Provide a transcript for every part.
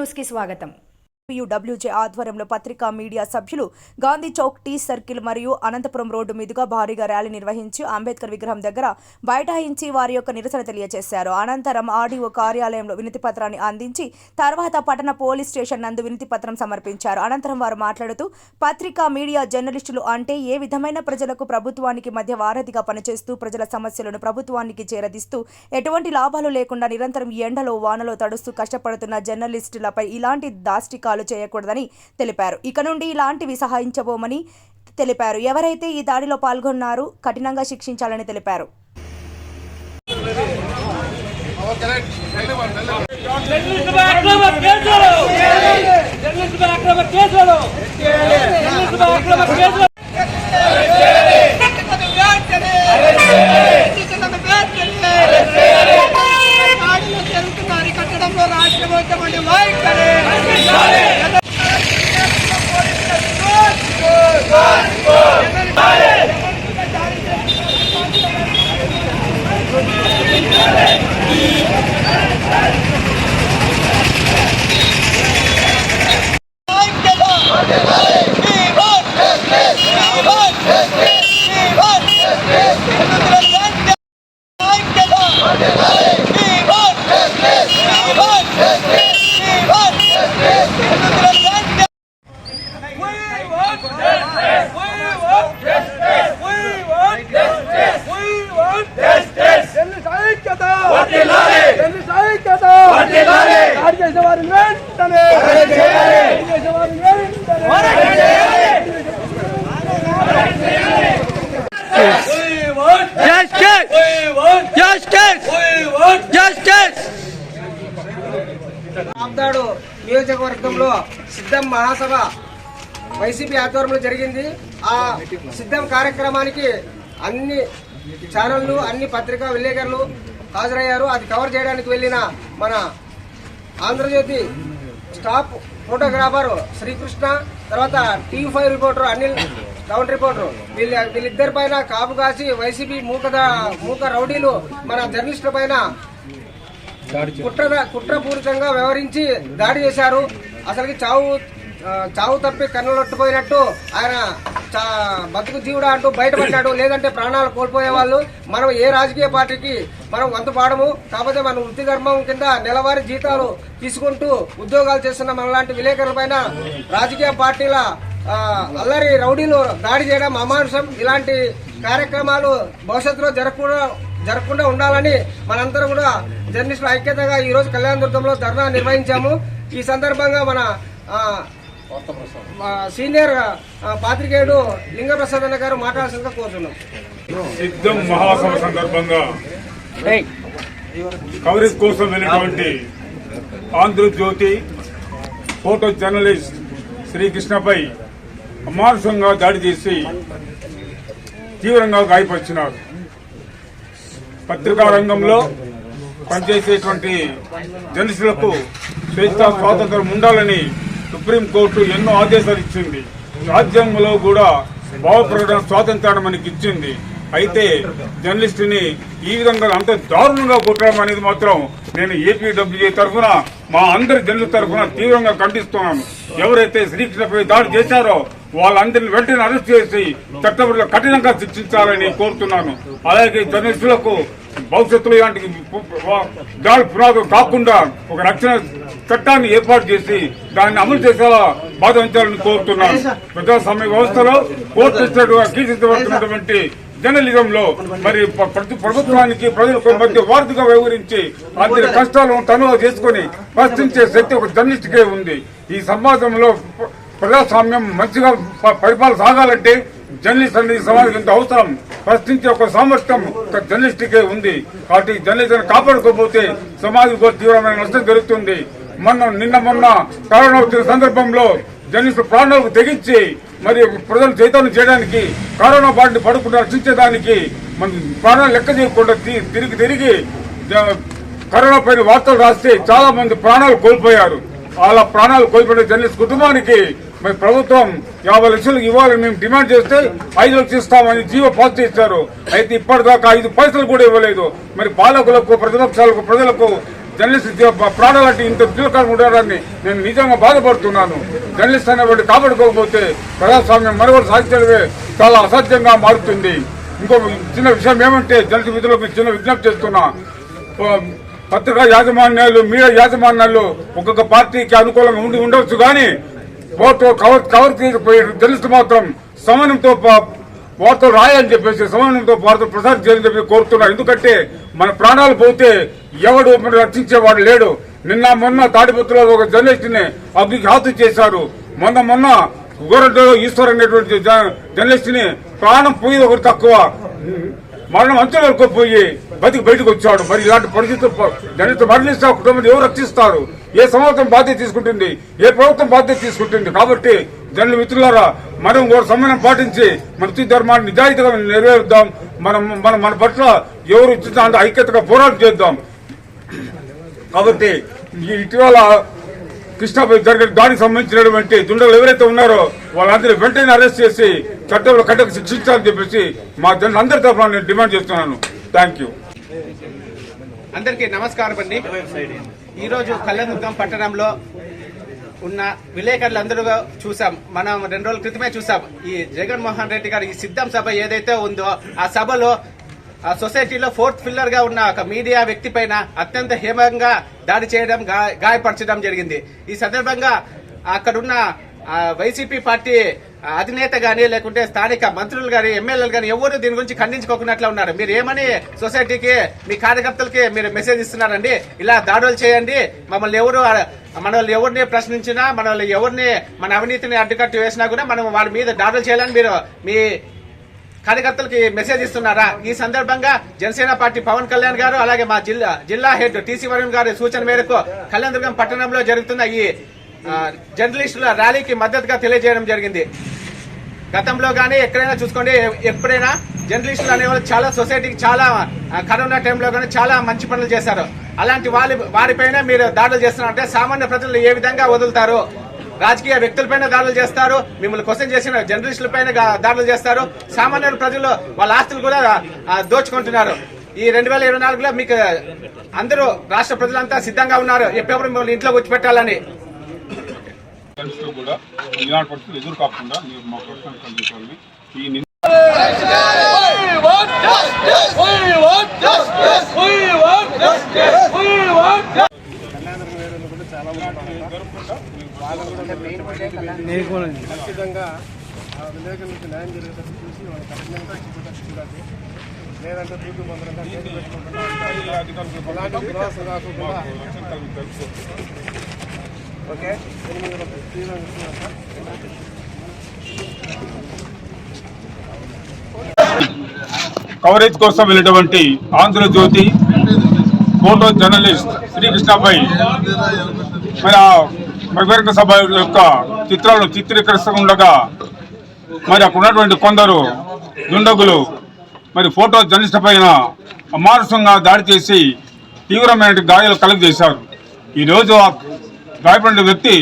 న్యూస్కి స్వాగతం. యూడబ్ల్యూజే ఆధ్వర్యంలో పత్రికా మీడియా సభ్యులు గాంధీ చౌక్ టీ సర్కిల్ మరియు అనంతపురం రోడ్డు మీదుగా భారీగా ర్యాలీ నిర్వహించి అంబేద్కర్ విగ్రహం దగ్గర బైఠాయించి వారి యొక్క నిరసన తెలియజేశారు. అనంతరం ఆర్డీఓ కార్యాలయంలో వినతి పత్రాన్ని అందించి తర్వాత పట్టణ పోలీస్ స్టేషన్ నందు వినతి పత్రం సమర్పించారు. అనంతరం వారు మాట్లాడుతూ పత్రికా మీడియా జర్నలిస్టులు అంటే ఏ విధమైన ప్రజలకు ప్రభుత్వానికి మధ్య వారధిగా పనిచేస్తూ ప్రజల సమస్యలను ప్రభుత్వానికి చేరదీస్తూ ఎటువంటి లాభాలు లేకుండా నిరంతరం ఎండలో వానలో తడుస్తూ కష్టపడుతున్న జర్నలిస్టులపై ఇలాంటి దాష్టికాలు చేయకూడదని తెలిపారు. ఇక నుండి ఇలాంటివి సహాయించబోమని తెలిపారు. ఎవరైతే ఈ దాడిలో పాల్గొన్నారో కఠినంగా శిక్షించాలని తెలిపారు. అక్రమ కేసులు! అక్రమ కేసులు! నియోజకవర్గంలో సిద్ధం మహాసభ వైసీపీ ఆధ్వర్యంలో జరిగింది. ఆ సిద్ధం కార్యక్రమానికి అన్ని ఛానళ్ళు అన్ని పత్రికా విలేకరులు హాజరయ్యారు. అది కవర్ చేయడానికి వెళ్ళిన మన ఆంధ్రజ్యోతి స్టాప్ ఫోటోగ్రాఫర్ శ్రీకృష్ణ తర్వాత TV five reporter Anil town reporter. వీళ్ళ వీళ్ళిద్దరి పైన కాపు కాసి వైసీపీ మూక మూక రౌడీలు మన జర్నలిస్టుల పైన కుట్ర కుట్రపూరితంగా వ్యవహరించి దాడి చేశారు. అసలుకి చావు చావు తప్పి కన్నులొట్టుపోయినట్టు ఆయన చా- బతుకు జీవుడా అంటూ బయటపడ్డాడు. లేదంటే ప్రాణాలు కోల్పోయే వాళ్ళు మనం ఏ రాజకీయ పార్టీకి మనం వంతు పాడము. కాకపోతే మన వృత్తి ధర్మం కింద నెలవారీ జీతాలు తీసుకుంటూ ఉద్యోగాలు చేస్తున్న మనలాంటి విలేకరుల పైన రాజకీయ పార్టీల అల్లరి రౌడీలు దాడి చేయడం అమానుషం. ఇలాంటి కార్యక్రమాలు భవిష్యత్తులో జరగకుండా జరగకుండా ఉండాలని మనందరం కూడా జర్నలిస్టుల ఐక్యతగా ఈ రోజు కళ్యాణదుర్గంలో ధర్నా నిర్వహించాము. ఈ సందర్భంగా మన సీనియర్ పాత్రికేయుడు లింగప్రసాద్ అన్న గారు మాట్లాడాల్సిందిగా కోరుతున్నాం సిద్ధం మహాసభ సందర్భంగా కవరేజ్ కోసం వెళ్ళినటువంటి ఆంధ్రజ్యోతి ఫోటో జర్నలిస్ట్ శ్రీకృష్ణపై అమానుషంగా దాడి చేసి తీవ్రంగా గాయపరిచినారు. పత్రికా రంగంలో పనిచేసేటువంటి జర్నలిస్టులకు స్వేచ్ఛ స్వాతంత్రం ఉండాలని సుప్రీంకోర్టు ఎన్నో ఆదేశాలు ఇచ్చింది. రాజ్యాంగంలో కూడా భావప్రకటన స్వాతంత్రాన్ని మనకి ఇచ్చింది. అయితే జర్నలిస్టుని ఈ విధంగా అంత దారుణంగా కొట్టడం అనేది మాత్రం నేను ఏపీడబ్ల్యూఏ తరఫున మా అందరి జర్నలిస్ట్ తరఫున తీవ్రంగా ఖండిస్తున్నాను. ఎవరైతే శ్రీకృష్ణపై దాడి చేశారో వాళ్ళందరిని వెంటనే అరెస్ట్ చేసి చట్టబడిలో కఠినంగా శిక్షించాలని కోరుతున్నాను. అలాగే జర్నలిస్టులకు భవిష్యత్తులో ఇలాంటి దాడి పునాదులు కాకుండా ఒక రక్షణ చట్టాన్ని ఏర్పాటు చేసి దాన్ని అమలు చేసేలా బాధించాలని కోరుతున్నాను. ప్రజాస్వామ్య వ్యవస్థలో కోర్టు కీర్తించబడుతున్నటువంటి జర్నలిజంలో మరి ప్ర- ప్రతి ప్రభుత్వానికి ప్రజలకు మధ్య వారధిగా వ్యవహరించి అందరి కష్టాలను తనువ చేసుకుని ప్రశ్నించే శక్తి ఒక జర్నలిస్ట్కే ఉంది. ఈ సమాజంలో ప్ర- ప్రజాస్వామ్యం మంచిగా పరిపాలన సాగాలంటే జర్నలిస్ట్ అనేది సమాజం ఎంత అవసరం. ప్రశ్నించే ఒక సామర్థ్యం ఒక జర్నలిస్ట్కే ఉంది. కాబట్టి జర్నలిస్ట్ని కాపాడుకోకపోతే సమాజంలో తీవ్రమైన నష్టం జరుగుతుంది. మొన్న నిన్న మొన్న కరోనా వచ్చిన సందర్భంలో జర్నలిస్టు ప్రాణాలకు తెగించి మరి ప్రజలు చైతన్యం చేయడానికి కరోనా బారిని పడకుండా రక్షించడానికి మన ప్రాణాలు లెక్క చేయకుండా తి- తిరిగి తిరిగి కరోనా పైన వార్తలు రాస్తే చాలా మంది ప్రాణాలు కోల్పోయారు. అలా ప్రాణాలు కోల్పోయిన జర్నలిస్ట్ కుటుంబానికి మరి ప్రభుత్వం యాభై లక్షలకు ఇవ్వాలని మేము డిమాండ్ చేస్తే ఐదు లక్షలు ఇస్తామని జీవో పాస్ చేశారు. అయితే ఇప్పటిదాకా ఐదు పైసలు కూడా ఇవ్వలేదు. మరి పాలకులకు ప్రతిపక్షాలకు ప్రజలకు జర్నలిస్ట్ ప్రాణాలంటే ఇంత కీలకంగా ఉండాలని నేను నిజంగా బాధపడుతున్నాను. జర్నలిస్ట్ అనేవాడు కాపాడుకోకపోతే ప్రజాస్వామ్యం మరొకటి సాధించడమే చాలా అసాధ్యంగా మారుతుంది. ఇంకో చిన్న విషయం ఏమంటే జర్నలిస్ట్ విధులకు చిన్న విజ్ఞప్తి చేస్తున్నా. పత్రికా యాజమాన్యాలు మీడియా యాజమాన్యాలు ఒక్కొక్క పార్టీకి అనుకూలంగా ఉండి ఉండవచ్చు కానీ ఓటు కవర్ కవర్ తీసిపోయి తెలుసు మాత్రం సమన్వయంతో వార్తలు రాయని చెప్పేసి సమన్వయంతో వార్తలు ప్రసారం చేయాలని చెప్పి కోరుతున్నారు. ఎందుకంటే మన ప్రాణాలు పోతే ఎవడు మన రక్షించేవాడు లేడు. నిన్న మొన్న తాడిపత్రిలో ఒక జర్నలిస్ట్ని అగ్నికి హాతు చేశారు. మొన్న మొన్న గోరంటలో ఈశ్వర్ అనేటువంటి జ- జర్నలిస్ట్ని ప్రాణం పోయి ఒకటి తక్కువ. మరణం అంచెల వరకు పోయి బతికి బయటకు వచ్చాడు. మరి ఇలాంటి పరిస్థితులు జర్నలిస్ట్ మరణిస్తే కుటుంబం ఎవరు రక్షిస్తారు? ఏ సమాజం బాధ్యత తీసుకుంటుంది ఏ ప్రభుత్వం బాధ్యత తీసుకుంటుంది కాబట్టి జనుల మిత్రులారా మనం కూడా సమయం పాటించి మన వృత్తి ధర్మాన్ని నిజాయితీగా నెరవేరుద్దాం. మనం మన మన పట్ల ఎవరు ఇచ్చిన అంత ఐక్యతగా పోరాటం చేద్దాం. కాబట్టి ఈ ఇటీవల కృష్ణాపై జరిగిన దానికి సంబంధించినటువంటి దుండగులు ఎవరైతే ఉన్నారో వాళ్ళందరినీ వెంటనే అరెస్ట్ చేసి చట్టంలో కట్టకు శిక్షించాలని చెప్పేసి మా జనులందరి తరఫున నేను డిమాండ్ చేస్తున్నాను. థ్యాంక్ యూ అందరికీ నమస్కారం అండి. ఈరోజు కళ్యాణదుర్గం పట్టణంలో ఉన్న విలేకరులందరూ చూసాం మనం రెండు రోజుల క్రితమే చూసాం ఈ జగన్మోహన్ రెడ్డి గారి ఈ సిద్ధం సభ ఏదైతే ఉందో ఆ సభలో ఆ సొసైటీలో ఫోర్త్ పిల్లర్గా ఉన్న ఒక మీడియా వ్యక్తి పైన అత్యంత హేమంగా దాడి చేయడం గాయపరచడం జరిగింది. ఈ సందర్భంగా అక్కడున్న వైసీపీ పార్టీ అధినేత కానీ లేకుంటే స్థానిక మంత్రులు కానీ ఎమ్మెల్యేలు కానీ ఎవరు దీని గురించి ఖండించుకోకున్నట్లు ఉన్నారు. మీరు ఏమని సొసైటీకి మీ కార్యకర్తలకి మీరు మెసేజ్ ఇస్తున్నారండి? ఇలా దాడులు చేయండి. మమ్మల్ని ఎవరు మన వాళ్ళు ఎవరిని ప్రశ్నించినా మన వాళ్ళు ఎవరిని మన అవినీతిని అడ్డుకట్టు వేసినా కూడా మనం వారి మీద దాడులు చేయాలని మీరు మీ కార్యకర్తలకి మెసేజ్ ఇస్తున్నారా? ఈ సందర్భంగా జనసేన పార్టీ పవన్ కళ్యాణ్ గారు అలాగే మా జిల్లా జిల్లా హెడ్ టీసీ వరుణ్ గారి సూచన మేరకు కళ్యాణదుర్గం పట్టణంలో జరుగుతున్న ఈ జర్నలిస్టుల ర్యాలీకి మద్దతుగా తెలియజేయడం జరిగింది. గతంలో కానీ ఎక్కడైనా చూసుకోండి ఎప్పుడైనా జర్నలిస్టులు అనేవాళ్ళు చాలా సొసైటీకి చాలా కరోనా టైంలో కానీ చాలా మంచి పనులు చేశారు. అలాంటి వాళ్ళ వారిపైన మీరు దాడులు చేస్తున్నారంటే సామాన్య ప్రజలు ఏ విధంగా వదులుతారు? రాజకీయ వ్యక్తులపైన దాడులు చేస్తారు మిమ్మల్ని క్వశ్చన్ చేసిన జర్నలిస్టుల పైన దాడులు చేస్తారు సామాన్య ప్రజలు వాళ్ళ ఆస్తులు కూడా దోచుకుంటున్నారు. ఈ రెండు వేల ఇరవై నాలుగులో మీకు అందరూ రాష్ట్ర ప్రజలంతా సిద్ధంగా ఉన్నారు. ఎప్పుడెప్పుడు మిమ్మల్ని ఇంట్లో వచ్చి జర్నలిస్టులు కూడా ఇలాంటి పరిస్థితులు ఎదురు కాకుండా మీరు మా ప్రశ్నలు ఖండించాలని ఈ! ఖచ్చితంగా ఆ విలేకరులకు న్యాయం జరిగేటట్టు చూసి వాళ్ళ కఠినంగా చూడాలి. లేదంటే తూతు మందరంగా అలాంటి కాకుండా ఓకే ఎనిమిది కవరేజ్ కోసం వెళ్ళినటువంటి ఆంధ్రజ్యోతి ఫోటో జర్నలిస్ట్ శ్రీకృష్ణపై. మరి ఆ బహిరంగ సభ యొక్క చిత్రాలను చిత్రీకరిస్తుండగా మరి అక్కడ ఉన్నటువంటి కొందరు దుండగులు మరి ఫోటో జర్నలిస్ట్ పైన అమానుషంగా దాడి చేసి తీవ్రమైన గాయాలు కలుగజేశారు. ఈరోజు ఆ గాయపడిన వ్యక్తి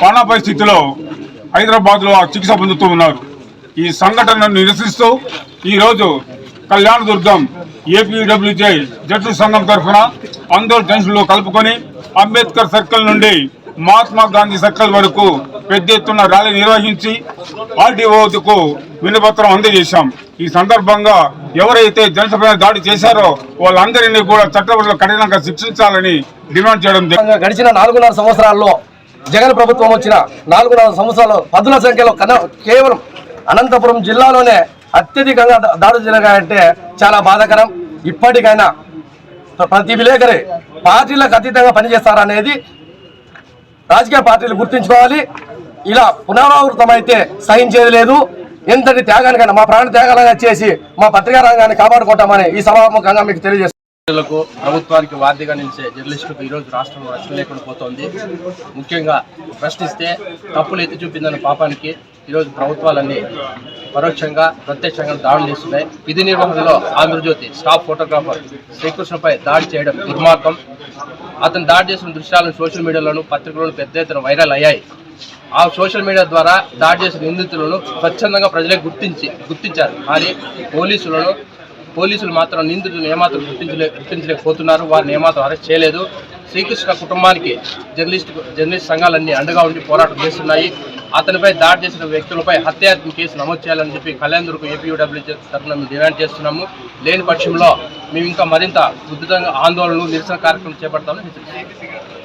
ప్రాణాపాయ స్థితిలో హైదరాబాద్లో ఆ చికిత్స పొందుతూ ఉన్నారు. ఈ సంఘటనను నిరసిస్తూ ఈరోజు కళ్యాణదుర్గం ఏపీడబ్ల్యూజే జట్టు సంఘం తరఫున అందరూ టెన్షన్లు కలుపుకొని అంబేద్కర్ సర్కిల్ నుండి మహాత్మా గాంధీ సర్కిల్ వరకు పెద్ద ఎత్తున ర్యాలీ నిర్వహించి ఆర్డీఓకు వినపత్రం అందజేశాం. ఈ సందర్భంగా ఎవరైతే జనసభ దాడి చేశారో వాళ్ళందరినీ కూడా చట్టపరంలో కఠినంగా శిక్షించాలని డిమాండ్ చేయడం గడిచిన నాలుగున్నర సంవత్సరాల్లో జగన్ ప్రభుత్వం వచ్చిన నాలుగున్నర సంవత్సరాలు పదుల సంఖ్యలో కన కేవలం అనంతపురం జిల్లాలోనే అత్యధికంగా దాడులు జరిగాయంటే చాలా బాధాకరం. ఇప్పటికైనా ప్రతి విలేకరి పార్టీలకు అతీతంగా పనిచేస్తారనేది రాజకీయ పార్టీలు గుర్తుంచుకోవాలి. ఇలా పునరావృతమైతే సహించేది లేదు. ఎంతటి త్యాగానికైనా మా ప్రాణ త్యాగాలుగా చేసి మా పత్రికా రంగాన్ని కాపాడుకుంటామని ఈ సభాముఖంగా మీకు తెలియజేస్తాను ప్రభుత్వానికి వార్దిగా నిలిచే జర్నలిస్టులకు ఈరోజు రాష్ట్రంలో రక్షణ లేకుండా పోతోంది. ముఖ్యంగా ప్రశ్నిస్తే తప్పులు ఎత్తి చూపిందన్న పాపానికి ఈరోజు ప్రభుత్వాలన్నీ పరోక్షంగా ప్రత్యక్షంగా దాడులు చేస్తున్నాయి. విధి నిర్వహణలో ఆంధ్రజ్యోతి స్టాఫ్ ఫోటోగ్రాఫర్ శ్రీకృష్ణపై దాడి చేయడం దుర్మార్గం. అతను దాడి చేసిన దృశ్యాలను సోషల్ మీడియాలోను పత్రికలను పెద్ద ఎత్తున వైరల్ అయ్యాయి. ఆ సోషల్ మీడియా ద్వారా దాడి చేసిన నిందితులను స్వచ్ఛందంగా ప్రజలే గుర్తించి గుర్తించారు. కానీ పోలీసులను పోలీసులు మాత్రం నిందితులను ఏమాత్రం గుర్తించలే గుర్తించలేకపోతున్నారు. వారిని ఏమాత్రం అరెస్ట్ చేయలేదు. శ్రీకృష్ణ కుటుంబానికి జర్నలిస్ట్ జర్నలిస్ట్ సంఘాలన్నీ అండగా ఉండి పోరాటం చేస్తున్నాయి. అతనిపై దాడి చేసిన వ్యక్తులపై హత్యాత్మ కేసు నమోదు చేయాలని చెప్పి కళ్యాణ్దుర్గ ఏపీయూడబ్ల్యూ తరఫున మేము డిమాండ్ చేస్తున్నాము. లేని పక్షంలో మేము ఇంకా మరింత ఉధృతంగా ఆందోళనలు నిరసన కార్యక్రమం చేపడతామని హెచ్చరిస్తున్నాం.